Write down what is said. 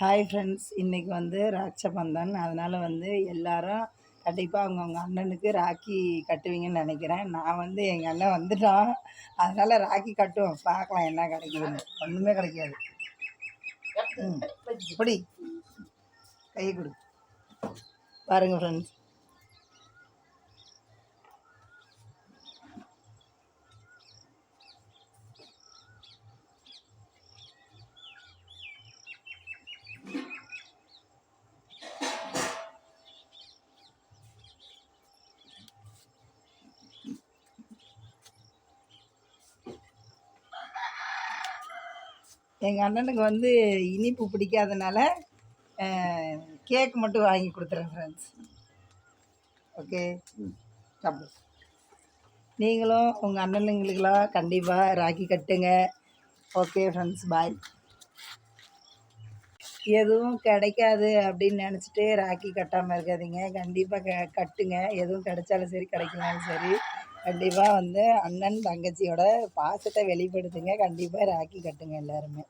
Hi friends இன்றைக்கி வந்து ராட்சபந்தன். அதனால் வந்து எல்லாரும் கண்டிப்பாக அவங்கவுங்க அண்ணனுக்கு ராக்கி கட்டுவீங்கன்னு நினைக்கிறேன். நான் வந்து எங்கள் அண்ணன் வந்துட்டான். அதனால் ராக்கி கட்டுவோம். பார்க்கலாம் என்ன கிடைக்குதுன்னு. ஒன்றுமே கிடைக்காது. ம். இப்படி கையை கொடு. பாருங்கள் ஃப்ரெண்ட்ஸ் எங்கள் அண்ணனுக்கு வந்து இனிப்பு பிடிக்காதனால கேக் மட்டும் வாங்கி கொடுத்துறேன் ஃப்ரெண்ட்ஸ் ஓகே சாப்பிடு. நீங்களும் உங்கள் அண்ணனுங்களுக்கெல்லாம் கண்டிப்பாக ராக்கி கட்டுங்க. ஓகே ஃப்ரெண்ட்ஸ் பாய் எதுவும் கிடைக்காது அப்படின்னு நினச்சிட்டு ராக்கி கட்டாமல் இருக்காதீங்க. கண்டிப்பாக க கட்டுங்க. எதுவும் கிடைச்சாலும் சரி கிடைக்கலனாலும் சரி. கண்டிப்பாக வந்து அண்ணன் தங்கச்சியோட பாசத்தை வெளிப்படுத்துங்க. கண்டிப்பாக ராக்கி கட்டுங்க எல்லாருமே.